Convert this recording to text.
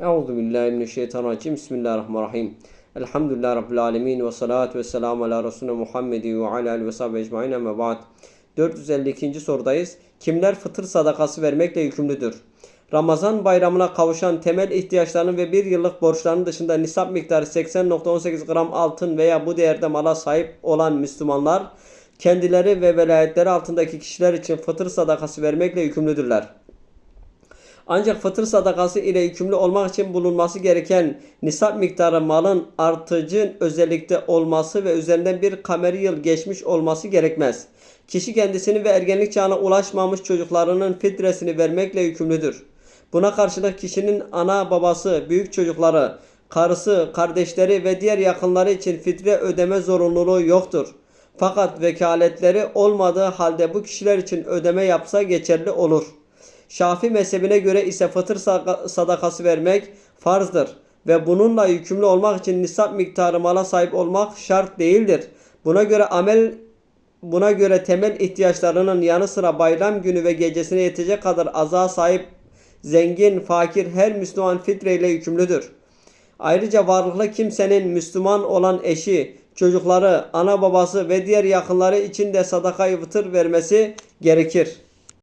Euzu billahi mineşşeytanirracim. Bismillahirrahmanirrahim. Elhamdülillahi rabbil alamin ve salatu vesselamü ala resulina Muhammedin ve ala alihi ve sahbihi ecmaîn ama ba'd. 452. sorudayız. Kimler fıtır sadakası vermekle yükümlüdür? Ramazan bayramına kavuşan temel ihtiyaçlarının ve bir yıllık borçlarının dışında nisap miktarı 80.18 gram altın veya bu değerde mala sahip olan Müslümanlar kendileri ve velayetleri altındaki kişiler için fıtır sadakası vermekle yükümlüdürler. Ancak fıtır sadakası ile yükümlü olmak için bulunması gereken nisap miktarı malın artıcı özellikte olması ve üzerinden bir kameri yıl geçmiş olması gerekmez. Kişi kendisini ve ergenlik çağına ulaşmamış çocuklarının fitresini vermekle yükümlüdür. Buna karşılık kişinin ana babası, büyük çocukları, karısı, kardeşleri ve diğer yakınları için fitre ödeme zorunluluğu yoktur. Fakat vekaletleri olmadığı halde bu kişiler için ödeme yapsa geçerli olur. Şafi mezhebine göre ise fıtır sadakası vermek farzdır ve bununla yükümlü olmak için nisap miktarı mala sahip olmak şart değildir. Buna göre amel buna göre temel ihtiyaçlarının yanı sıra bayram günü ve gecesine yetecek kadar aza sahip zengin, fakir her Müslüman fitreyle yükümlüdür. Ayrıca varlıklı kimsenin Müslüman olan eşi, çocukları, ana babası ve diğer yakınları için de sadakayı fıtır vermesi gerekir.